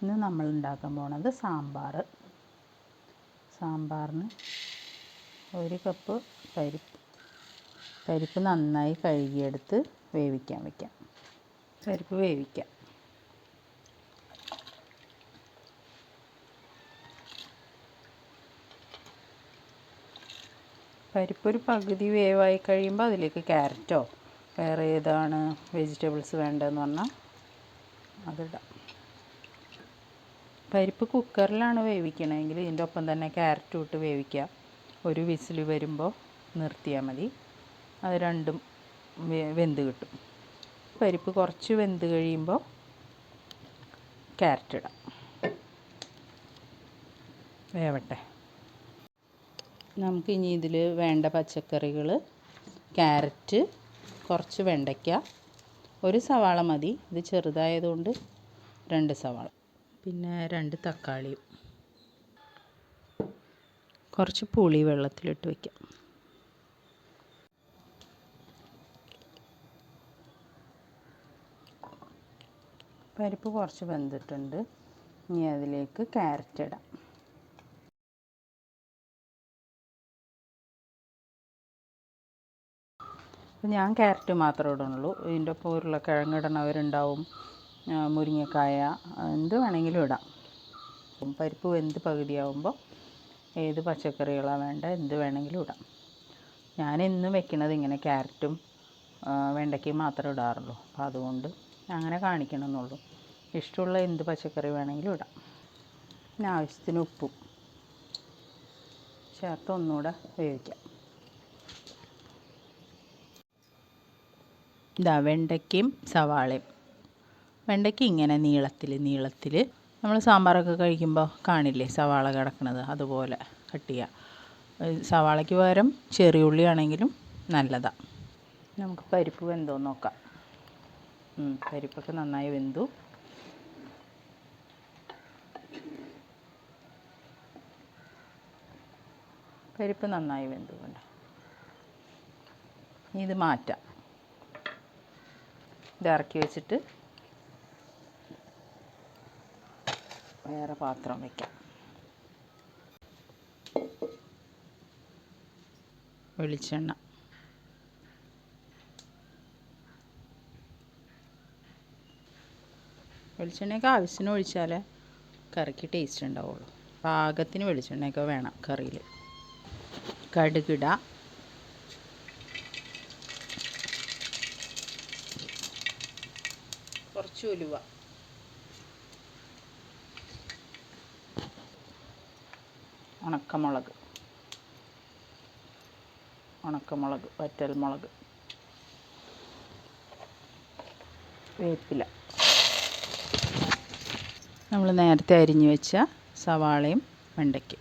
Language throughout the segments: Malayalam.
ഇന്ന് നമ്മൾ ഉണ്ടാക്കാൻ പോണത് സാമ്പാർ സാമ്പാറിന് ഒരു കപ്പ് പരിപ്പ് പരിപ്പ് നന്നായി കഴുകിയെടുത്ത് വേവിക്കാൻ വയ്ക്കാം പരിപ്പ് വേവിക്കാം. പരിപ്പ് ഒരു പകുതി വേവായി കഴിയുമ്പോൾ അതിലേക്ക് ക്യാരറ്റോ വേറെ ഏതാണ് വെജിറ്റബിൾസ് വേണ്ടതെന്ന് പറഞ്ഞാൽ അതിടാം. പരിപ്പ് കുക്കറിലാണ് വേവിക്കണമെങ്കിൽ ഇതിന്റെ ഒപ്പം തന്നെ ക്യാരറ്റും ഇട്ട് വേവിക്കുക. ഒരു വിസിൽ വരുമ്പോൾ നിർത്തിയാൽ മതി. അത് രണ്ടും വെന്ത് കിട്ടും. പരിപ്പ് കുറച്ച് വെന്ത് കഴിയുമ്പോൾ ക്യാരറ്റ് ഇടാം. വേവട്ടെ. നമുക്ക് ഇനി ഇതിൽ വേണ്ട പച്ചക്കറികൾ ക്യാരറ്റ് കുറച്ച് വെണ്ടയ്ക്ക ഒരു സവാള മതി. ഇത് ചെറുതായതുകൊണ്ട് രണ്ട് സവാള. പിന്നെ രണ്ട് തക്കാളിയും കുറച്ച് പുളി വെള്ളത്തിലിട്ട് വയ്ക്കാം പരിപ്പ് കുറച്ച് വെന്തിട്ടുണ്ട്. ഇനി അതിലേക്ക് ക്യാരറ്റ് ഇടാം. ഞാൻ ക്യാരറ്റ് മാത്രമേ ഇടുന്നുള്ളൂ. ഇതിന്റെ ഒപ്പം ഉരുളക്കിഴങ്ങ് ഇടണവരുണ്ടാവും. മുരിങ്ങക്കായ എന്ത് വേണമെങ്കിലും ഇടാം. പരിപ്പ് വെന്ത് പകുതിയാവുമ്പോൾ ഏത് പച്ചക്കറികളാണ് വേണ്ട എന്ത് വേണമെങ്കിലും ഇടാം. ഞാൻ എന്നും വെക്കണത് ഇങ്ങനെ ക്യാരറ്റും വെണ്ടയ്ക്കയും മാത്രമേ ഇടാറുള്ളൂ. അപ്പോൾ അതുകൊണ്ട് അങ്ങനെ കാണിക്കണമെന്നുള്ളൂ. ഇഷ്ടമുള്ള എന്ത് പച്ചക്കറി വേണമെങ്കിലും ഇടാം. പിന്നെ ആവശ്യത്തിന് ഉപ്പും. ചേർത്ത് ഒന്നുകൂടെ വേവിക്കാം. ഇതാ വെണ്ടയ്ക്കയും സവാളയും. വെണ്ടയ്ക്ക ഇങ്ങനെ നീളത്തിൽ നീളത്തിൽ നമ്മൾ സാമ്പാറൊക്കെ കഴിക്കുമ്പോൾ കാണില്ലേ സവാള കിടക്കുന്നത് അതുപോലെ കട്ട് ചെയ്യുക സവാളയ്ക്ക് പകരം ചെറിയ ഉള്ളിയാണെങ്കിലും നല്ലതാണ് നമുക്ക് പരിപ്പ് വെന്തോ നോക്കാം. പരിപ്പൊക്കെ നന്നായി വെന്തു. പരിപ്പ് നന്നായി വെന്തു ഇനി ഇത് മാറ്റാം. ഇത് ഇറക്കി വെച്ചിട്ട് വേറെ പാത്രം വയ്ക്കാം വെളിച്ചെണ്ണ. വെളിച്ചെണ്ണയൊക്കെ ആവശ്യത്തിന് ഒഴിച്ചാലേ കറിക്ക് ടേസ്റ്റ് ഉണ്ടാവുള്ളൂ. പാകത്തിന് വെളിച്ചെണ്ണയൊക്കെ വേണം കറിയിൽ കടുകിട. കുറച്ച് ഉലുവ. ഉണക്കമുളക്. ഉണക്കമുളക് വറ്റൽമുളക് വേപ്പില. നമ്മൾ നേരത്തെ അരിഞ്ഞു വെച്ച സവാളയും വെണ്ടയ്ക്കും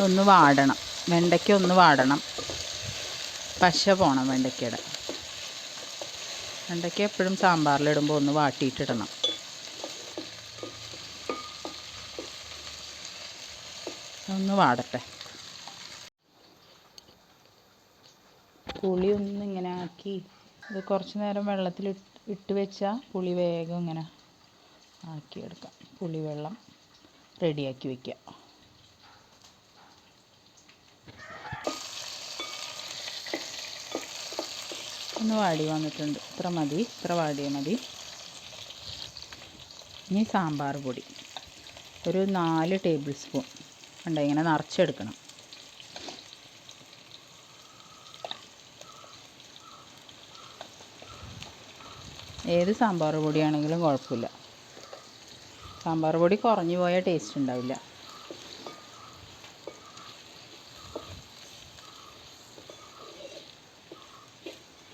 ഒന്ന് വാടണം. വെണ്ടയ്ക്ക ഒന്ന് വാടണം. പശ പോണം വെണ്ടയ്ക്കയുടെ. വെണ്ടയ്ക്ക എപ്പോഴും സാമ്പാറിലിടുമ്പോൾ ഒന്ന് വാട്ടിയിട്ടിടണം. ഒന്ന് വാടട്ടെ. പുളി ഒന്ന് ഇങ്ങനെ ആക്കി ഇത് കുറച്ച് നേരം വെള്ളത്തിൽ ഇട്ട് വെച്ചാൽ പുളി വേഗം ഇങ്ങനെ ആക്കിയെടുക്കാം. പുളി വെള്ളം റെഡിയാക്കി വയ്ക്കുക ഒന്ന് വാടി വന്നിട്ടുണ്ട്. ഇത്ര മതി ഇത്ര വാടിയാൽ മതി. ഇനി സാമ്പാർ പൊടി. ഒരു നാല് ടേബിൾ സ്പൂൺ. ഉണ്ട് ഇങ്ങനെ നിറച്ചെടുക്കണം. ഏത് സാമ്പാർ പൊടിയാണെങ്കിലും കുഴപ്പമില്ല. സാമ്പാർ പൊടി കുറഞ്ഞു പോയാൽ ടേസ്റ്റ് ഉണ്ടാവില്ല.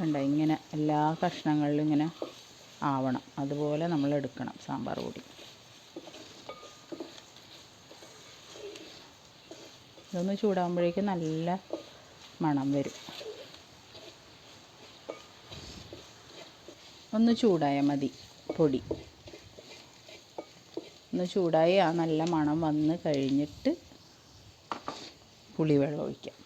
കണ്ട ഇങ്ങനെ എല്ലാ കഷ്ണങ്ങളിലും ഇങ്ങനെ ആവണം. അതുപോലെ നമ്മൾ എടുക്കണം സാമ്പാർ പൊടി. ഇതൊന്ന് ചൂടാകുമ്പോഴേക്കും നല്ല മണം വരും. ഒന്ന് ചൂടായാൽ മതി പൊടി. ഒന്ന് ചൂടായി ആ നല്ല മണം വന്ന് കഴിഞ്ഞിട്ട് പുളിവെള്ളം ഒഴിക്കാം.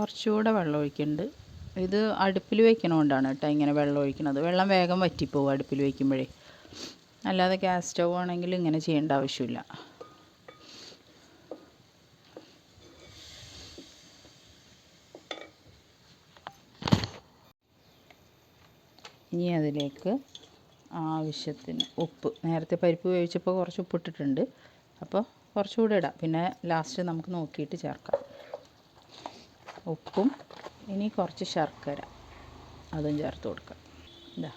കുറച്ചുകൂടെ വെള്ളം ഒഴിക്കുന്നുണ്ട്. ഇത് അടുപ്പിൽ വെക്കണോണ്ടാണ് കേട്ടോ ഇങ്ങനെ വെള്ളം ഒഴിക്കുന്നത്. വെള്ളം വേഗം വറ്റിപ്പോവും അടുപ്പിൽ വെക്കുമ്പോഴേ. അല്ലാതെ ഗ്യാസ് സ്റ്റൗ ആണെങ്കിൽ ഇങ്ങനെ ചെയ്യേണ്ട ആവശ്യമില്ല. ഇനി അതിലേക്ക് ആവശ്യത്തിന് ഉപ്പ്. നേരത്തെ പരിപ്പ് വേവിച്ചപ്പോൾ കുറച്ച് ഉപ്പിട്ടിട്ടുണ്ട്. അപ്പോൾ കുറച്ചുകൂടെ ഇടാം. പിന്നെ ലാസ്റ്റ് നമുക്ക് നോക്കിയിട്ട് ചേർക്കാം. ഉപ്പും ഇനി കുറച്ച് ശർക്കര. അതും ചേർത്ത് കൊടുക്കുക. ഇതാ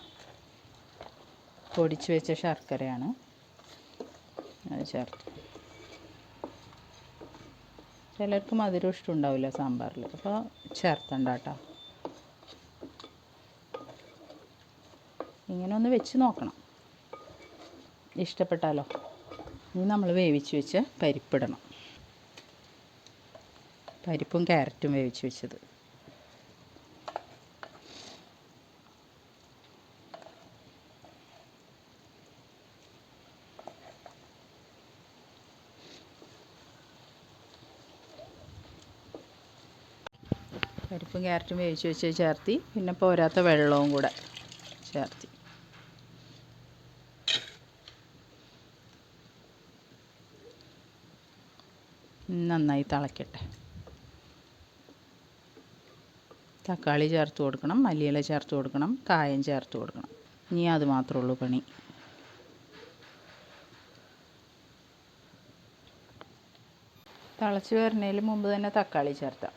പൊടിച്ച് വെച്ച ശർക്കരയാണ്. അത് ചേർത്ത്. ചിലർക്ക് മധുരം ഇഷ്ടമുണ്ടാവില്ല സാമ്പാറിൽ. അപ്പോൾ ചേർത്തണ്ട കേട്ടോ. ഇങ്ങനെ ഒന്ന് വെച്ച് നോക്കണം. ഇഷ്ടപ്പെട്ടാലോ? ഇനി നമ്മൾ വേവിച്ച് വെച്ച് പരിപ്പിടണം പരിപ്പും ക്യാരറ്റും വേവിച്ച് വെച്ചത്. പരിപ്പും ക്യാരറ്റും വേവിച്ച് വെച്ച് ചേർത്തി. പിന്നെ പോരാത്ത വെള്ളവും കൂടെ ചേർത്തി. നന്നായി തിളയ്ക്കട്ടെ തക്കാളി ചേർത്ത് കൊടുക്കണം മല്ലിയില ചേർത്ത് കൊടുക്കണം കായം ചേർത്ത് കൊടുക്കണം. ഇനി അത് മാത്രമേ ഉള്ളൂ പണി. തിളച്ച് വരുന്നതിന് മുമ്പ് തന്നെ തക്കാളി ചേർത്താം.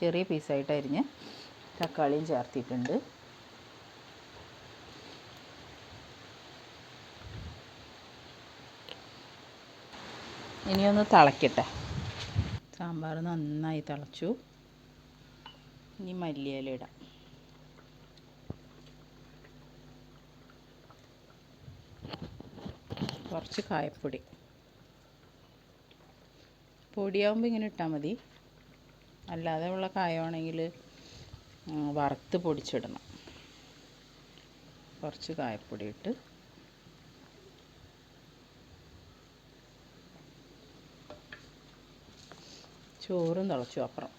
ചെറിയ പീസായിട്ട് അരിഞ്ഞ് തക്കാളിയും ചേർത്തിട്ടുണ്ട്. ഇനിയൊന്ന് തിളയ്ക്കട്ടെ സാമ്പാർ നന്നായി തിളച്ചു. ഇനി മല്ലിയില ഇടാം. കുറച്ച് കായപ്പൊടി. പൊടിയാകുമ്പോൾ ഇങ്ങനെ ഇട്ടാൽ മതി. അല്ലാതെ ഉള്ള കായമാണെങ്കിൽ വറുത്ത് പൊടിച്ചിടണം. കുറച്ച് കായപ്പൊടി ഇട്ട്. ചോറും തിളച്ചു. അപ്പുറം.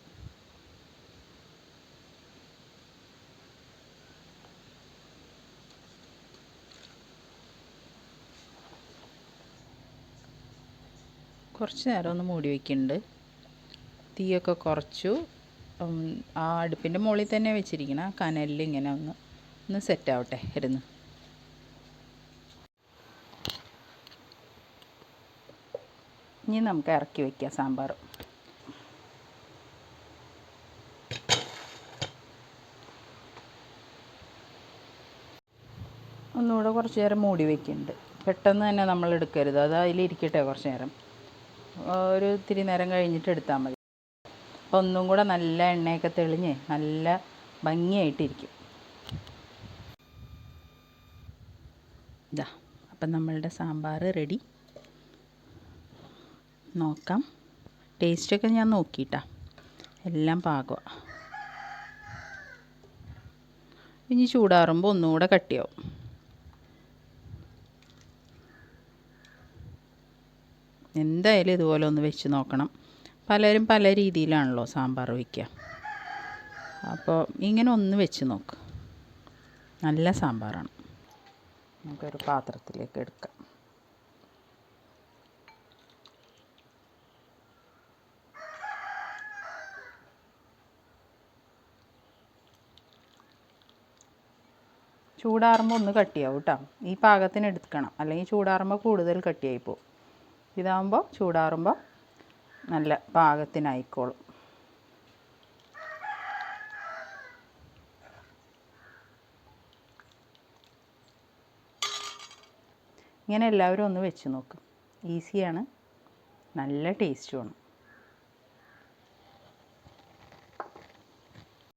കുറച്ച് നേരം ഒന്ന് മൂടി വയ്ക്കുന്നുണ്ട് തീയൊക്കെ കുറച്ചു. ആ അടുപ്പിന്റെ മുകളിൽ തന്നെ വെച്ചിരിക്കണം ആ കനലിൽ ഇങ്ങനെ ഒന്ന് ഒന്ന് സെറ്റ് ആവട്ടെ ഇരുന്ന്. ഇനി നമുക്ക് ഇറക്കി വയ്ക്കാം സാമ്പാർ. ഒന്നുകൂടെ കുറച്ച് നേരം മൂടി വയ്ക്കുന്നുണ്ട് പെട്ടെന്ന് തന്നെ നമ്മൾ എടുക്കരുത്. അത് അതിലിരിക്കട്ടെ കുറച്ച് നേരം. ഒരു ഇത്തിരി നേരം കഴിഞ്ഞിട്ട് എടുത്താൽ മതി. അപ്പോൾ ഒന്നും കൂടെ നല്ല എണ്ണയൊക്കെ തെളിഞ്ഞ് നല്ല ഭംഗിയായിട്ടിരിക്കും. ഇതാ അപ്പം നമ്മളുടെ സാമ്പാർ റെഡി. നോക്കാം. ടേസ്റ്റൊക്കെ ഞാൻ നോക്കിയിട്ടാ. എല്ലാം പാകമാണ് ഇനി ചൂടാറുമ്പോൾ ഒന്നുകൂടെ കട്ടിയാവും. എന്തായാലും ഇതുപോലെ ഒന്ന് വെച്ച് നോക്കണം. പലരും പല രീതിയിലാണല്ലോ സാമ്പാർ വയ്ക്കുക. അപ്പോൾ ഇങ്ങനെ ഒന്ന് വെച്ച് നോക്ക്. നല്ല സാമ്പാറാണ്. നമുക്കൊരു പാത്രത്തിലേക്ക് എടുക്കാം. ചൂടാറുമ്പോൾ ഒന്ന് കട്ടിയാവും കേട്ടോ. ഈ പാകത്തിന് എടുക്കണം. അല്ലെങ്കിൽ ചൂടാറുമ്പോൾ കൂടുതൽ കട്ടിയായി പോകും. ഇതാകുമ്പോൾ ചൂടാറുമ്പോൾ നല്ല പാകത്തിനായിക്കോളും. ഇങ്ങനെ എല്ലാവരും ഒന്ന് വെച്ച് നോക്കും. ഈസിയാണ്. നല്ല ടേസ്റ്റുമാണ്.